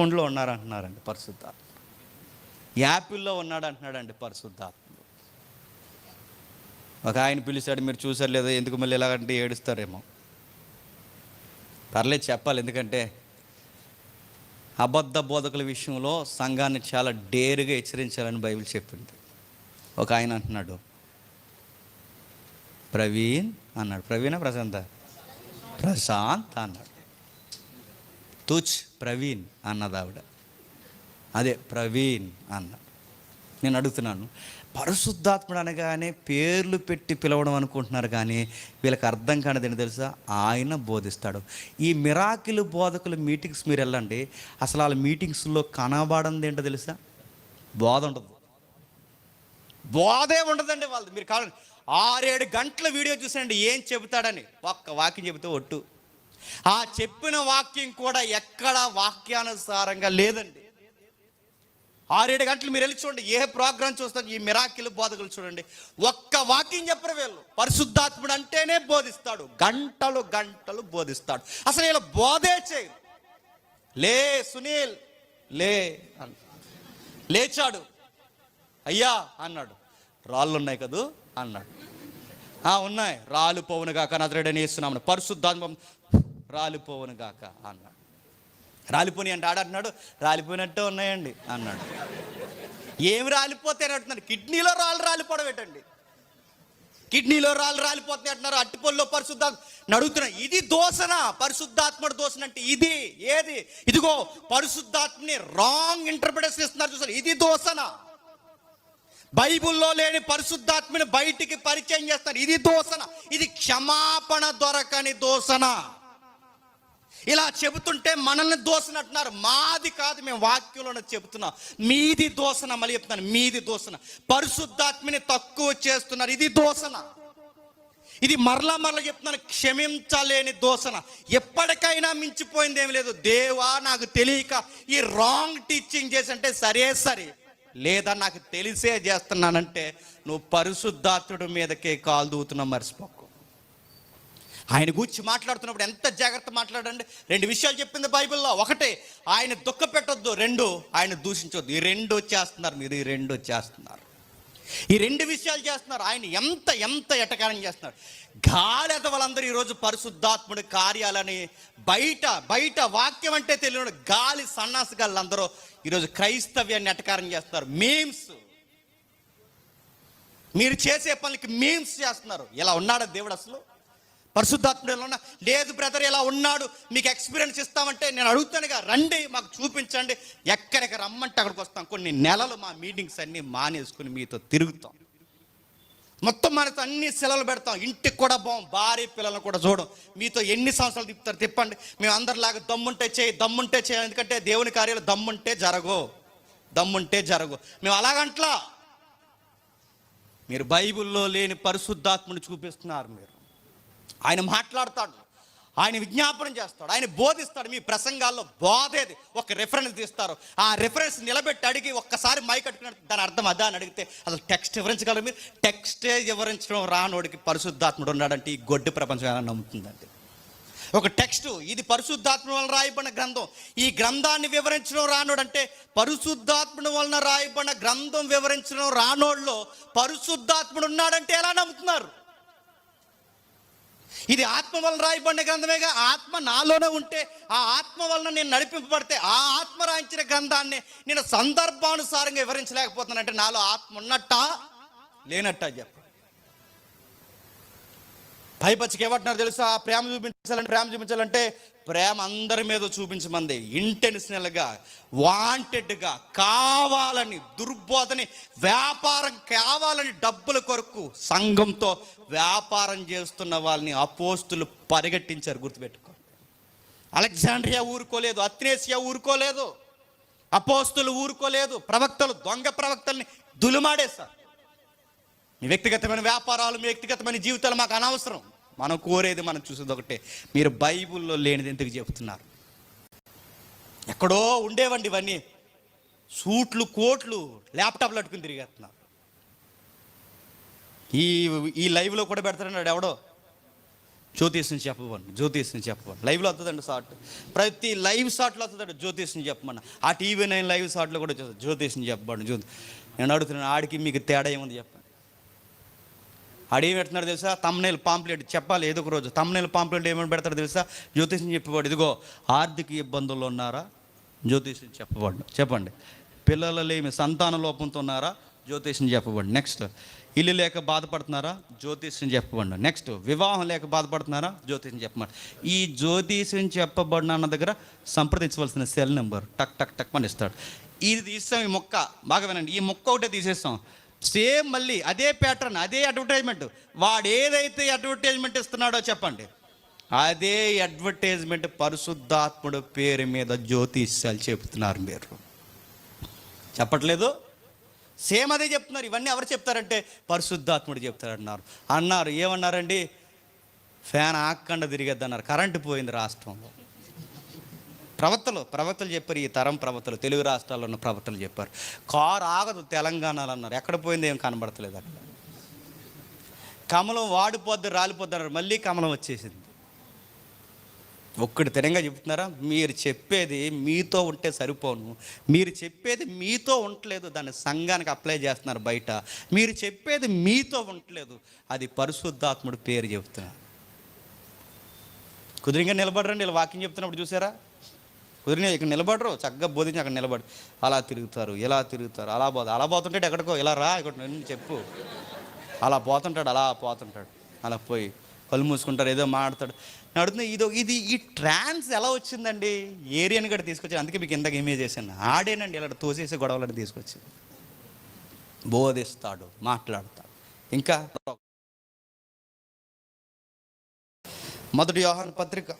ఫోన్లో ఉన్నారంటున్నారండి పరిశుద్ధాత్మ. యాపిల్లో ఉన్నాడు అంటున్నాడండి పరిశుద్ధాత్మ. ఒక ఆయన పిలిచాడు మీరు చూసారు లేదో? ఎందుకు మళ్ళీ ఎలాగంటే ఏడుస్తారేమో. పర్లేదు చెప్పాలి ఎందుకంటే అబద్ధ బోధకుల విషయంలో సంఘాన్ని చాలా డేరుగా హెచ్చరించాలని బైబిల్ చెప్పింది. ఒక ఆయన అంటున్నాడు ప్రవీణ్ అన్నాడు. ప్రవీణ ప్రశాంత? ప్రశాంత్ అన్నాడు. తుచ్ ప్రవీణ్ అన్నది ఆవిడ అదే ప్రవీణ్ అన్న. నేను అడుగుతున్నాను పరిశుద్ధాత్ముడు అనగానే పేర్లు పెట్టి పిలవడం అనుకుంటున్నారు కానీ వీళ్ళకి అర్థం కానిదని తెలుసా? ఆయన బోధిస్తాడు. ఈ మిరాకిల్ బోధకుల మీటింగ్స్ మీరు వెళ్ళండి అసలు వాళ్ళ మీటింగ్స్లో కనబడంది ఏంటో తెలుసా? బోధ ఉండదు. బోధే ఉండదండి వాళ్ళది. మీరు కావాలి ఆరేడు గంటల వీడియో చూసండి ఏం చెబుతాడని. ఒక్క వాక్యం చెబితే ఒట్టు. ఆ చెప్పిన వాక్యం కూడా ఎక్కడ వాక్యానుసారంగా లేదండి. ఆరేడు గంటలు మీరు వెళ్ళి చూడండి ఏ ప్రోగ్రామ్ చూస్తారు ఈ మిరాకిల్ బోధకులు చూడండి. ఒక్క వాక్యం చెప్పరు వీళ్ళు. పరిశుద్ధాత్ముడు అంటేనే బోధిస్తాడు గంటలు గంటలు బోధిస్తాడు. అసలు వీళ్ళు బోధే చేయరు. లే సునీల్ లే అన్న లేచాడు. అయ్యా అన్నాడు. రాళ్ళు ఉన్నాయి కదూ? అన్నాడు. "ఆ, ఉన్నాయి. రాలు పోవును కాక నదరడని వేస్తున్నాము పరిశుద్ధాత్మం రాలిపోవును గాక అన్నాడు. రాలిపోని అంటే ఆడంటున్నాడు రాలిపోయినట్టే ఉన్నాయండి అన్నాడు. ఏమి రాలిపోతే అంటున్నాడు. కిడ్నీలో రాళ్ళు రాలిపోవడం ఏంటండి? కిడ్నీలో రాళ్ళు రాలిపోతాయి అంటున్నారు. అట్టిపొల్లో పరిశుద్ధాత్మ అడుగుతున్నా ఇది దోషన? పరిశుద్ధాత్ముడు దోషణ అంటే ఇది. ఏది? ఇదిగో పరిశుద్ధాత్మని రాంగ్ ఇంటర్ప్రిటేషన్ ఇస్తున్నారు చూసారు? ఇది దోషన? బైబుల్లో లేని పరిశుద్ధాత్మని బయటికి పరిచయం చేస్తారు ఇది దోషన? ఇది క్షమాపణ దొరకని దోషన? ఇలా చెబుతుంటే మనల్ని దోషణ అంటున్నారు. మాది కాదు మేము వాక్యంలోనే చెబుతున్నాం. మీది దోషణ మళ్ళీ చెప్తున్నాను. మీది దోషణ. పరిశుద్ధాత్మని తక్కువ చేస్తున్నారు. ఇది దోషణ. ఇది మరలా మరలా చెప్తున్నాను. క్షమించలేని దోషణ. ఎప్పటికైనా మించిపోయింది ఏమి లేదు. దేవా నాకు తెలియక ఈ రాంగ్ టీచింగ్ చేసి అంటే సరే సరే. లేదా నాకు తెలిసే చేస్తున్నానంటే నువ్వు పరిశుద్ధాత్ముడి మీదకే కాలు దూతున్నావు మర్చిపోకు. ఆయన గురించి మాట్లాడుతున్నప్పుడు ఎంత జాగ్రత్త మాట్లాడండి? రెండు విషయాలు చెప్పింది బైబిల్లో. ఒకటే ఆయన దుఃఖ పెట్టొద్దు. రెండు ఆయన దూషించొద్దు. ఈ రెండు చేస్తున్నారు మీరు ఈ రెండు చేస్తున్నారు. ఈ రెండు విషయాలు చేస్తున్నారు. ఆయన ఎంత ఎంత ఎటకారం చేస్తున్నారు. గాలి వాళ్ళందరూ ఈరోజు పరిశుద్ధాత్ముడి కార్యాలని బయట బయట వాక్యం అంటే తెలియని గాలి సన్నాసి గాళ్ళందరూ ఈరోజు క్రైస్తవ్యాన్ని ఎటకారం చేస్తున్నారు. మేమ్స్. మీరు చేసే పనులకి మేమ్స్ చేస్తున్నారు. ఇలా ఉన్నాడా దేవుడు అసలు? పరిశుద్ధాత్ముడు ఎలా ఉన్నా. లేదు బ్రదర్ ఇలా ఉన్నాడు మీకు ఎక్స్పీరియన్స్ ఇస్తామంటే నేను అడుగుతానుగా రండి మాకు చూపించండి. ఎక్కడికి రమ్మంటే అక్కడికి వస్తాం. కొన్ని నెలలు మా మీటింగ్స్ అన్నీ మానేసుకుని మీతో తిరుగుతాం. మొత్తం మనతో అన్ని సెలవులు పెడతాం. ఇంటికి కూడా బాం భార్య పిల్లలను కూడా చూడం. మీతో ఎన్ని సంవత్సరాలు తిప్పుతారు తిప్పండి. మేము అందరిలాగా దమ్ముంటే చేయి దమ్ముంటే చేయాలి ఎందుకంటే దేవుని కార్యాలు దమ్ముంటే జరగవు. దమ్ముంటే జరగవు. మేము అలాగంట్లా. మీరు బైబిల్లో లేని పరిశుద్ధాత్మని చూపిస్తున్నారు మీరు. ఆయన మాట్లాడతాడు. ఆయన విజ్ఞాపనం చేస్తాడు. ఆయన బోధిస్తాడు. మీ ప్రసంగాల్లో బోధేది. ఒక రెఫరెన్స్ తీస్తారు. ఆ రెఫరెన్స్ నిలబెట్టి అడిగి ఒక్కసారి మై కట్టుకున్న దాని అర్థం అదా అని అడిగితే అసలు టెక్స్ట్ వివరించగలరు మీరు? టెక్స్టే వివరించడం రానోడికి పరిశుద్ధాత్ముడు ఉన్నాడంటే ఈ గొడ్డు ప్రపంచం ఎలా నమ్ముతుందండి? ఒక టెక్స్ట్ ఇది పరిశుద్ధాత్మ వలన రాయబడిన గ్రంథం. ఈ గ్రంథాన్ని వివరించడం రానోడంటే పరిశుద్ధాత్మను వలన రాయబడిన గ్రంథం వివరించడం రానోళ్ళలో పరిశుద్ధాత్ముడు ఉన్నాడంటే ఎలా నమ్ముతున్నారు? ఇది ఆత్మ వలన రాయబడిన గ్రంథమేగా. ఆత్మ నాలోనే ఉంటే ఆ ఆత్మ వలన నేను నడిపింపబడితే ఆ ఆత్మ రాయించిన గ్రంథాన్ని నేను సందర్భానుసారంగా వివరించలేకపోతున్నానంటే నాలో ఆత్మ ఉన్నట్ట లేనట్ట చెప్పు. పైపచ్చికి ఏమంటున్నారు తెలుసా ప్రేమ చూపించాలంటే ప్రేమ చూపించాలంటే ప్రేమ అందరి మీద చూపించమంది. ఇంటెన్షనల్గా వాంటెడ్గా కావాలని దుర్బోధని వ్యాపారం కావాలని డబ్బుల కొరకు సంఘంతో వ్యాపారం చేస్తున్న వాళ్ళని అపోస్తులు పరిగెట్టించారు గుర్తుపెట్టుకో. అలెగ్జాండ్రియా ఊరుకోలేదు అత్నేసియా ఊరుకోలేదు అపోస్తులు ఊరుకోలేదు ప్రవక్తలు దొంగ ప్రవక్తల్ని దులుమాడేశారు. మీ వ్యక్తిగతమైన వ్యాపారాలు మీ వ్యక్తిగతమైన జీవితాలు మాకు అనవసరం. మనం కోరేది మనం చూసేది ఒకటే. మీరు బైబిల్లో లేనిది ఎందుకు చెప్తున్నారు ఎక్కడో ఉండేవండి ఇవన్నీ. సూట్లు కోట్లు ల్యాప్టాప్లు అట్టుకుని తిరిగేస్తున్నారు. ఈ ఈ లైవ్లో కూడా పెడతాడన్నాడు ఎవడో? జ్యోతిష్ని చెప్పమని జ్యోతిష్ని చెప్పమని. లైవ్లో వస్తుందండి షార్ట్. ప్రతి లైవ్ షార్ట్లో వస్తుందండి జ్యోతిష్ని చెప్పమని. ఆ టీవీ నైన్ లైవ్ షార్ట్లో కూడా జ్యోతిష్ని చెప్పండి జ్యోతి. నేను అడుగుతున్నాను ఆడికి మీకు తేడా ఏముంది చెప్పండి. ఆడేం పెడుతున్నాడు తెలుసా? తమ్నేలు పాంప్లెట్ చెప్పాలి ఏదో ఒక రోజు. తమ్నేలు పాంప్లెట్ ఏమని పెడతాడు తెలుసా? జ్యోతిష్యం చెప్పేవాడు. ఇదిగో ఆర్థిక ఇబ్బందుల్లో ఉన్నారా? జ్యోతిష్యం చెప్పబడు. చెప్పండి. పిల్లలు లేమి సంతాన లోపంతో ఉన్నారా? జ్యోతిష్యం చెప్పబడి. నెక్స్ట్ ఇల్లు లేక బాధపడుతున్నారా? జ్యోతిష్యం చెప్పబడి. నెక్స్ట్ వివాహం లేక బాధపడుతున్నారా? జ్యోతిష్యం చెప్పమండి ఈ జ్యోతిష్యం చెప్పబడిన అన్న దగ్గర సంప్రదించవలసిన సెల్ నెంబర్. టక్ టక్ టక్ అని ఇస్తాడు. ఇది తీస్తాం ఈ మొక్క. బాగా వినండి. ఈ మొక్క ఒకటే తీసేస్తాం. సేమ్ మళ్ళీ అదే ప్యాటర్న్ అదే అడ్వర్టైజ్మెంట్ వాడు ఏదైతే అడ్వర్టైజ్మెంట్ ఇస్తున్నాడో చెప్పండి. అదే అడ్వర్టైజ్మెంట్ పరిశుద్ధాత్ముడు పేరు మీద జ్యోతిష్యాలు చెబుతున్నారు మీరు. చెప్పట్లేదు? సేమ్ అదే చెప్తున్నారు. ఇవన్నీ ఎవరు చెప్తారంటే పరిశుద్ధాత్ముడు చెప్తారన్నారు. అన్నారు ఏమన్నారండి? ఫ్యాన్ ఆక్కండ తిరిగద్దన్నారు. కరెంటు పోయింది రాష్ట్రంలో. ప్రవక్తలు ప్రవక్తలు చెప్పారు ఈ తరం ప్రవక్తలు తెలుగు రాష్ట్రాల్లో ఉన్న ప్రవక్తలు చెప్పారు. కారు ఆగదు తెలంగాణలో అన్నారు. ఎక్కడ పోయింది ఏం కనబడతలేదు అక్కడ. కమలం వాడిపోద్ది రాలిపోద్దన్నారు మళ్ళీ కమలం వచ్చేసింది. ఒక్కటి తెరంగా చెప్తున్నారా? మీరు చెప్పేది మీతో ఉంటే సరిపోను. మీరు చెప్పేది మీతో ఉండలేదు. దాన్ని సంఘానికి అప్లై చేస్తున్నారు బయట. మీరు చెప్పేది మీతో ఉండలేదు. అది పరిశుద్ధాత్ముడు పేరు చెప్తున్నారు. కుదిరిగా నిలబడరండి. ఇలా వాకింగ్ చెప్తున్నప్పుడు చూసారా? కుదిరిన ఇక్కడ నిలబడరు చక్కగా బోధించి అక్కడ నిలబడి. అలా తిరుగుతారు ఇలా తిరుగుతారు అలా పోదు అలా పోతుంటాడు ఎక్కడికో ఇలా రా ఇక్కడ నుండి చెప్పు. అలా పోతుంటాడు అలా పోతుంటాడు. అలా పోయి కళ్ళు మూసుకుంటారు ఏదో మాట్లాడు నడుతుంది ఇదో ఇది ఈ ట్రాన్స్ ఎలా వచ్చిందండి? ఏరియాని కూడా తీసుకొచ్చి అందుకే మీకు ఇందాక ఇమేజ్ చేశాను. ఆడేనండి ఇలా తోసేసి గొడవలను తీసుకొచ్చి. బోధిస్తాడు మాట్లాడతాడు. ఇంకా మొదటి వ్యవహార పత్రిక.